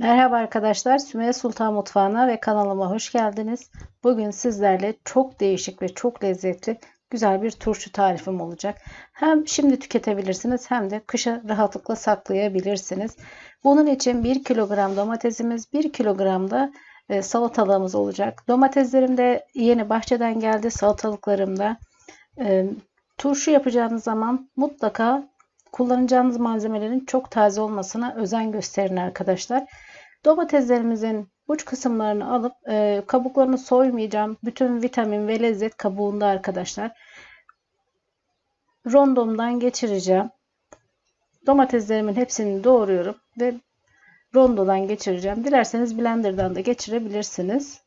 Merhaba arkadaşlar, Sümeyye Sultan Mutfağı'na ve kanalıma hoş geldiniz. Bugün sizlerle çok değişik ve çok lezzetli güzel bir turşu tarifim olacak. Hem şimdi tüketebilirsiniz hem de kışa rahatlıkla saklayabilirsiniz. Bunun için 1 kilogram domatesimiz, 1 kilogram da e, salatalığımız olacak. Domateslerim de yeni bahçeden geldi, salatalıklarım da. E, turşu yapacağınız zaman mutlaka kullanacağınız malzemelerin çok taze olmasına özen gösterin arkadaşlar. Domateslerimizin uç kısımlarını alıp e, kabuklarını soymayacağım. Bütün vitamin ve lezzet kabuğunda arkadaşlar. Rondomdan geçireceğim. Domateslerimin hepsini doğruyorum ve rondodan geçireceğim. Dilerseniz blenderdan da geçirebilirsiniz.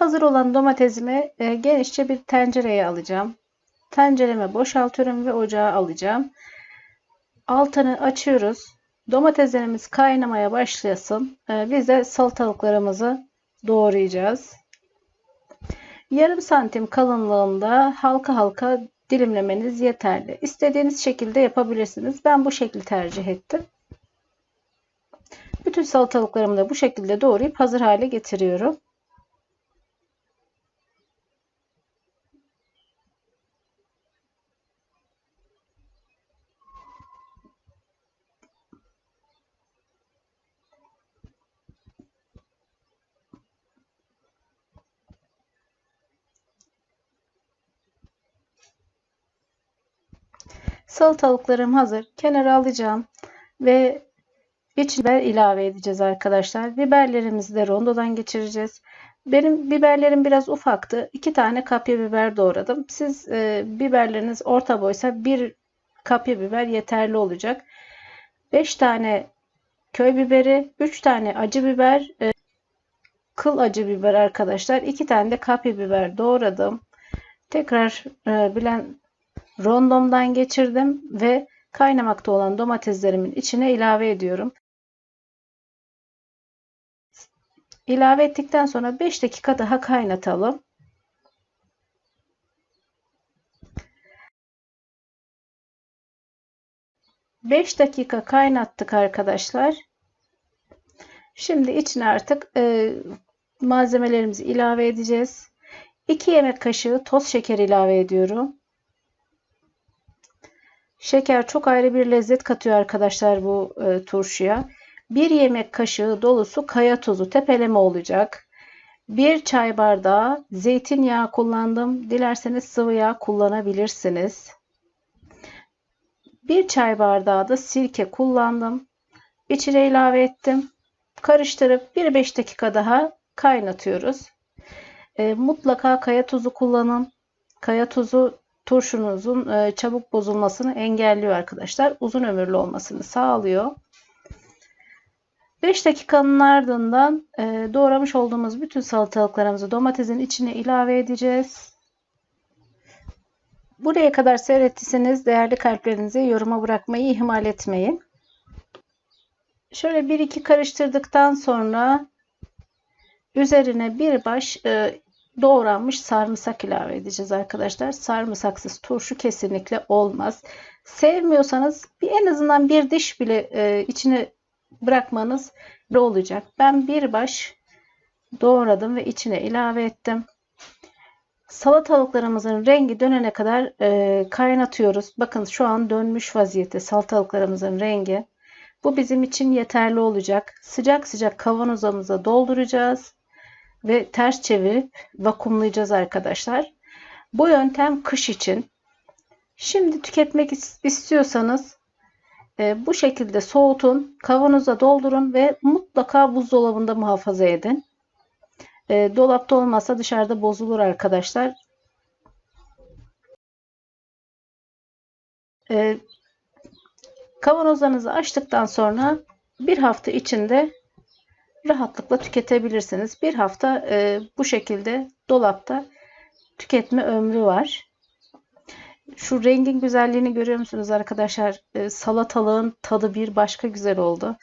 Hazır olan domatesimi e, genişçe bir tencereye alacağım. Tencereme boşaltıyorum ve ocağa alacağım. Altını açıyoruz. Domateslerimiz kaynamaya başlasın. E, biz de salatalıklarımızı doğrayacağız. Yarım santim kalınlığında halka halka dilimlemeniz yeterli. İstediğiniz şekilde yapabilirsiniz. Ben bu şekli tercih ettim. Bütün salatalıklarımı da bu şekilde doğrayıp hazır hale getiriyorum. Salatalıklarım hazır. Kenara alacağım ve biber ilave edeceğiz arkadaşlar. Biberlerimizi de rondodan geçireceğiz. Benim biberlerim biraz ufaktı. 2 tane kapya biber doğradım. Siz e, biberleriniz orta boysa bir kapya biber yeterli olacak. 5 tane köy biberi, 3 tane acı biber, e, kıl acı biber arkadaşlar. 2 tane de kapya biber doğradım. Tekrar e, bilen rondomdan geçirdim ve kaynamakta olan domateslerimin içine ilave ediyorum. İlave ettikten sonra 5 dakika daha kaynatalım. Beş dakika kaynattık arkadaşlar. Şimdi içine artık e, malzemelerimizi ilave edeceğiz. 2 yemek kaşığı toz şeker ilave ediyorum. Şeker çok ayrı bir lezzet katıyor arkadaşlar bu e, turşuya. 1 yemek kaşığı dolusu kaya tuzu tepeleme olacak. 1 çay bardağı zeytinyağı kullandım. Dilerseniz sıvı yağ kullanabilirsiniz. 1 çay bardağı da sirke kullandım. İçine ilave ettim. Karıştırıp 1-5 dakika daha kaynatıyoruz. E, mutlaka kaya tuzu kullanın. Kaya tuzu turşunuzun e, çabuk bozulmasını engelliyor arkadaşlar. Uzun ömürlü olmasını sağlıyor. 5 dakikanın ardından e, doğramış olduğumuz bütün salatalıklarımızı domatesin içine ilave edeceğiz. Buraya kadar seyrettiyseniz değerli kalplerinizi yoruma bırakmayı ihmal etmeyin. Şöyle 1-2 karıştırdıktan sonra üzerine bir baş e, doğranmış sarımsak ilave edeceğiz arkadaşlar. Sarımsaksız turşu kesinlikle olmaz. Sevmiyorsanız bir en azından bir diş bile e, içine bırakmanız ne olacak. Ben bir baş doğradım ve içine ilave ettim. Salatalıklarımızın rengi dönene kadar e, kaynatıyoruz. Bakın şu an dönmüş vaziyette salatalıklarımızın rengi. Bu bizim için yeterli olacak. Sıcak sıcak kavanozumuza dolduracağız ve ters çevirip vakumlayacağız arkadaşlar. Bu yöntem kış için. Şimdi tüketmek istiyorsanız e, bu şekilde soğutun, kavanoza doldurun ve mutlaka buzdolabında muhafaza edin. E, dolapta olmazsa dışarıda bozulur arkadaşlar. E, kavanozlarınızı açtıktan sonra bir hafta içinde rahatlıkla tüketebilirsiniz. Bir hafta e, bu şekilde dolapta tüketme ömrü var. Şu rengin güzelliğini görüyor musunuz arkadaşlar? E, salatalığın tadı bir başka güzel oldu.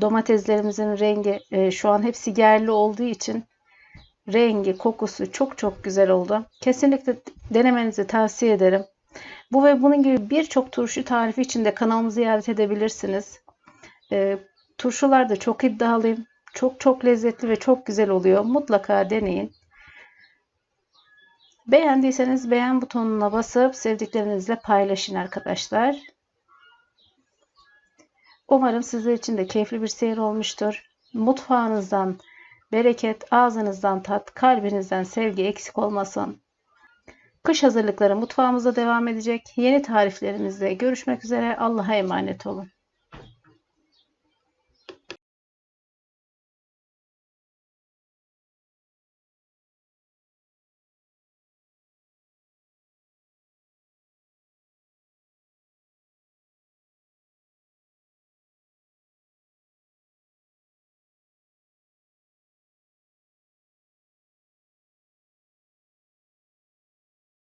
Domateslerimizin rengi e, şu an hepsi yerli olduğu için rengi, kokusu çok çok güzel oldu. Kesinlikle denemenizi tavsiye ederim. Bu ve bunun gibi birçok turşu tarifi için de kanalımı ziyaret edebilirsiniz. E, turşular da çok iddialıyım. Çok çok lezzetli ve çok güzel oluyor. Mutlaka deneyin. Beğendiyseniz beğen butonuna basıp sevdiklerinizle paylaşın arkadaşlar. Umarım sizler için de keyifli bir seyir olmuştur. Mutfağınızdan bereket, ağzınızdan tat, kalbinizden sevgi eksik olmasın. Kış hazırlıkları mutfağımızda devam edecek. Yeni tariflerimizle görüşmek üzere. Allah'a emanet olun.